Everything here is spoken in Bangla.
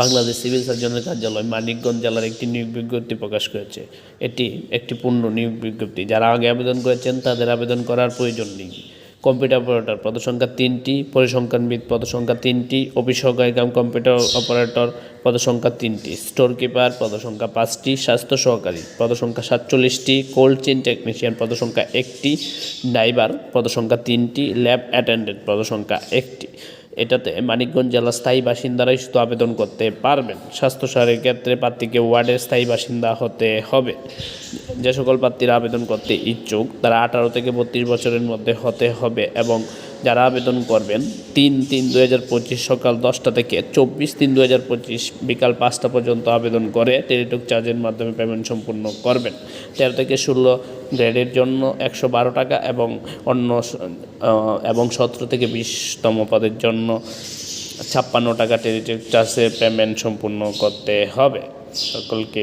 বাংলাদেশ সিভিল সার্জনের কার্যালয় মানিকগঞ্জ জেলার একটি নিয়োগ বিজ্ঞপ্তি প্রকাশ করেছে। এটি একটি পূর্ণ নিয়োগ বিজ্ঞপ্তি। যারা আগে আবেদন করেছেন, তাদের আবেদন করার প্রয়োজন নেই। কম্পিউটার অপারেটর পদসংখ্যা তিনটি, পরিসংখ্যানবিদ পদসংখ্যা তিনটি অফিস সহকারী কাম কম্পিউটার অপারেটর পদসংখ্যা তিনটি স্টোর কিপার পদসংখ্যা পাঁচটি, স্বাস্থ্য সহকারী পদসংখ্যা সাতচল্লিশটি, কোল্ড চেন টেকনিশিয়ান পদসংখ্যা একটি, ড্রাইভার পদসংখ্যা তিনটি, ল্যাব অ্যাটেন্ডেন্ট পদসংখ্যা একটি। এটাতে মানিকগঞ্জ জেলার স্থায়ী বাসিন্দারাই শুধু আবেদন করতে পারবেন। স্বাস্থ্যসারের ক্ষেত্রে প্রার্থীকে ওয়ার্ডের স্থায়ী বাসিন্দা হতে হবে। যে সকল প্রার্থীরা আবেদন করতে ইচ্ছুক, তারা আঠারো থেকে বত্রিশ বছরের মধ্যে হতে হবে এবং যারা আবেদন করবেন, তিন তিন দু হাজার পঁচিশ সকাল দশটা থেকে চব্বিশ তিন দু হাজার পঁচিশ বিকাল পাঁচটা পর্যন্ত আবেদন করে টেলিটক চার্জের মাধ্যমে পেমেন্ট সম্পূর্ণ করবেন। তেরো থেকে ষোলো গ্রেডের জন্য একশো বারো টাকা এবং অন্য এবং সতেরো থেকে বিশতম পদের জন্য ছাপ্পান্ন টাকা টেলিটক চার্জে পেমেন্ট সম্পূর্ণ করতে হবে। সকলকে